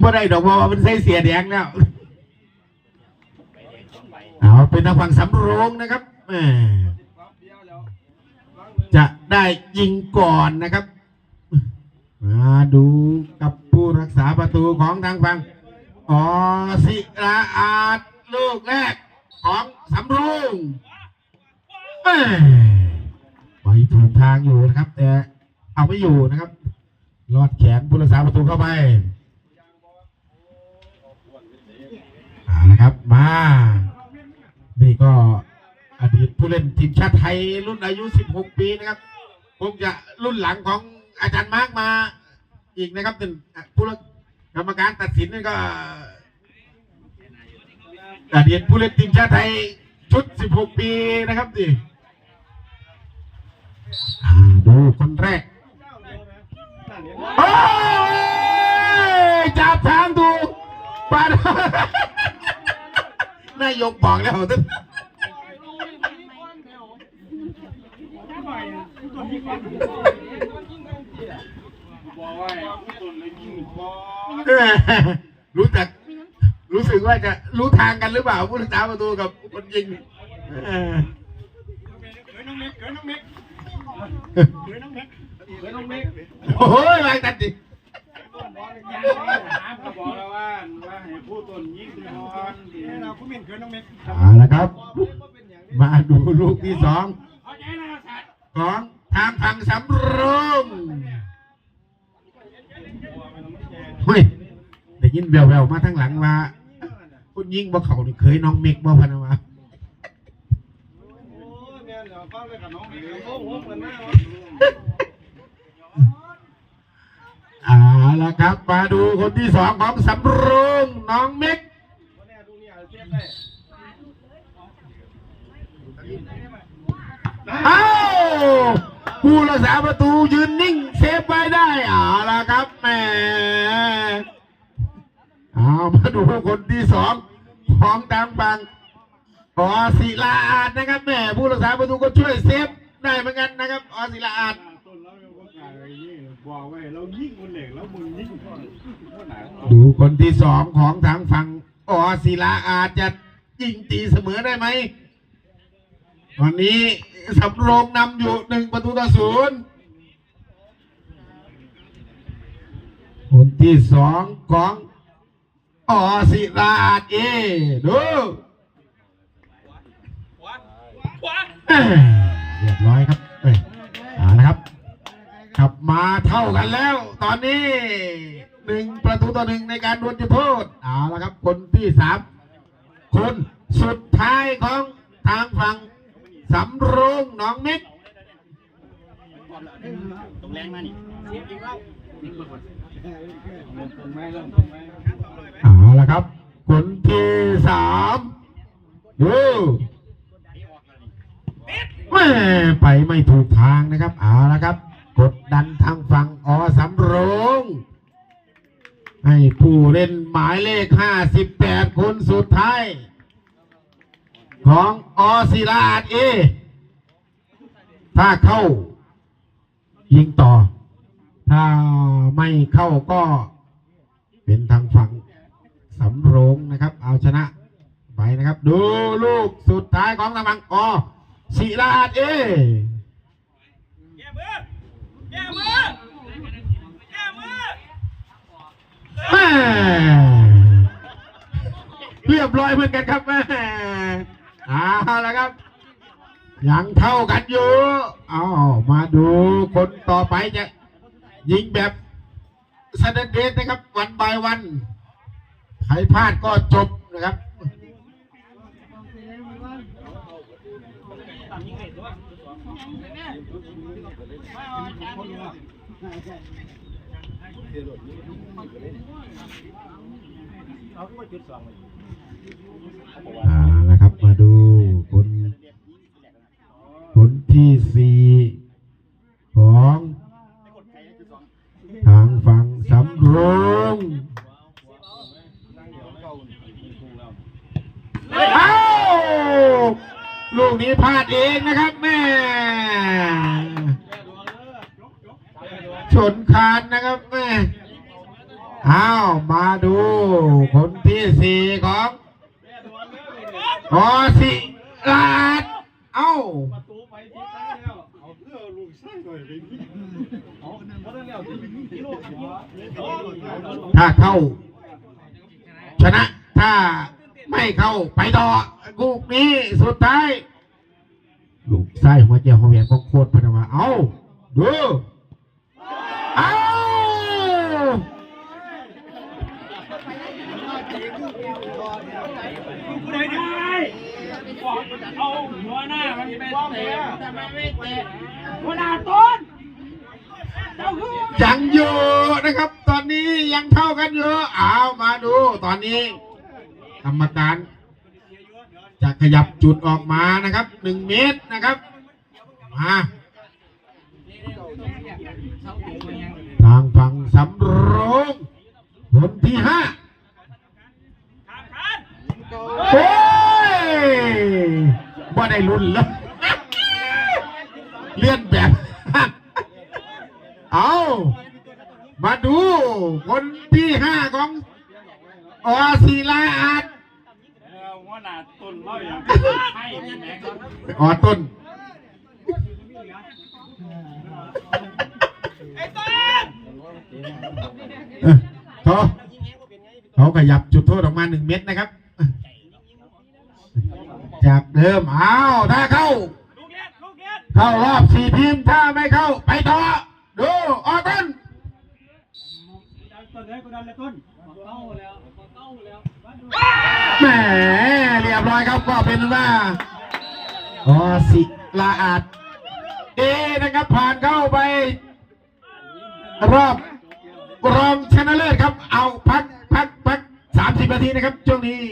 บ่ได้ดอกว่ามันใส่เสียแดงแล้ว เอาเป็นทางฝั่งสำโรงนะครับจะได้ยิงก่อนนะครับ มาดูกับผู้รักษาประตูของทางฝั่งออศิราอาจลูกแรกของสำโรงแหม่ไปถูกทางอยู่นะครับ แต่ เอาไม่อยู่นะครับลอดแขนผู้รักษาประตูเข้าไปเอาละครับ มา นี่ก็อดีตผู้เล่นทีมชาติไทยรุ่นอายุ 16 ปีนะครับคงจะรุ่นหลังของอาจารย์มาร์กมาอีกนะครับเป็นผู้กกรรมการตัดสินนี่ก็อดีตผู้เล่นทีมชาติไทยชุด 16 ปีนะครับดิดูคนแรก โอ้ยจับทางถูปาดนายกบอกแล้วท่านเออรู้จักรู้สึกว่าจะรู้ทางกันหรือเปล่าผู้รักษาประตูกับคนยิงเกิดน้องเม็กเกิดน้องเม็กเกิดน้องเม็ก โอ้ยมาตัดดิบอกแล้วว่าว่าให้ผู้ตนยิ่งก่อนเดี๋ยวเราผู้มินเกินน้องเม็กเอาละครับ มาดูลูกที่สองเข้าใจนะสัตว์ของทางฝั่งสำโรงเฮ้ยได้ยินแววๆมาทางหลังว่าคุณยิ่งบ่เขานี่เคยน้องเมกบ่พะนะวะโอ้ยแม่เดี๋ยวฟังเลยกับน้องเม็กโอ้โหเหมือนแม่ เอา ละครับ มาดูคนที่สองของสำโรงน้องเมกเอ้าผู้รักษาประตูยืนนิ่งเซฟไว้ได้เอาละครับแหมเอามาดูคนที่สองของทางฝั่งออศิลาอาจนะครับแม่ผู้รักษาประตูก็ช่วยเซฟได้เหมือนกันนะครับออศิลาอาจ บอกไว้เรายิ่งคนเหล็กแล้วมึงยิ่งคนหนาดูคนที่สองของทางฝั่งออศิลาอาจจะยิงตีเสมอได้ไหมวันนี้สำโรงนำอยู่หนึ่งประตูต่อศูนย์คนที่สองของออศิลาอาจเอดูเอ้ยเรียบร้อยครับ มาเท่ากันแล้ว ตอนนี้หนึ่งประตูต่อหนึ่งในการดวลจุดโทษเอาละครับ คนที่สามคนสุดท้ายของทางฝั่งสำโรงหนองมิกตรงแรงมานี่ตรงแม่เริ่มตรงแม่เอาละครับ คนที่สามดูแม่ไปไม่ถูกทางนะครับเอาละครับ กดดันทางฝั่งอสำโรง ให้ผู้เล่นหมายเลข 58 คนสุดท้าย ของอศิลาอาจเอ ถ้าเข้า ยิงต่อ ถ้าไม่เข้าก็เป็นทางฝั่งสำโรงนะครับ เอาชนะไปนะครับ ดูลูกสุดท้ายของทางฝั่งอศิลาอาจเอ ร้อยเหมือนกันครับแม่เอาละครับ ยังเท่ากันอยู่เอามาดูคนต่อไปจะยิงแบบสแตนเดดนะครับ วันบายวันใครพลาดก็จบนะครับอ่า นะครับมาดูคนคนที่สี่ของทางฝั่งสำโรงเอ้าลูกนี้พลาดเองนะครับแม่ชนคานนะครับแม่อ้าวมาดูคนที่สี่ของ อสิลาดเอ้าประตูไปที่ใต้แล้วเอาเพื่อลูกไส้หน่อยไปยิงเอาเพราะนั่นแล้วจะไปยิงกิโลกว่าถ้าเข้า ชนะ ถ้าไม่เข้าไปต่อลูกนี้สุดท้าย ลูกไส้หัวเจียวหัวแหวนของโคตรพนมาเอ้าดูเอ้า ผู้ใดได้บอกเอาหัวหน้ามันไปเตะทำไมไม่เตะหัวหน้าต้นยังอยู่นะครับ ตอนนี้ยังเท่ากันอยู่เอามาดู ตอนนี้กรรมการจะขยับจุดออกมานะครับหนึ่งเมตรนะครับมาทางฝั่งสำโรงคนที่ห้า ขาดขาด โอ้ยว่าได้รุ่นแล้ว เลื่อนแบบ เอามาดูคนที่ห้าของอศิลาอาจเออหัวหน้าต้นเล่าอย่างให้แม็กออต้นไอ้ต้นเออเขาเขาขยับจุดโทษออกมาหนึ่งเม็ดนะครับ จากเดิมอ้าวถ้าเข้าลูกเลี้ยงลูกเลี้ยงเข้ารอบสี่ทีมถ้าไม่เข้า ไปต่อ ดูออต้นต้นเลยก็ดันเลยต้นแหมเรียบร้อยครับก็เป็นว่าออศิลาอาจเอนะครับผ่านเข้าไป รอบรองชนะเลิศครับ เอาพักพักพักสามสิบนาทีนะครับช่วงนี้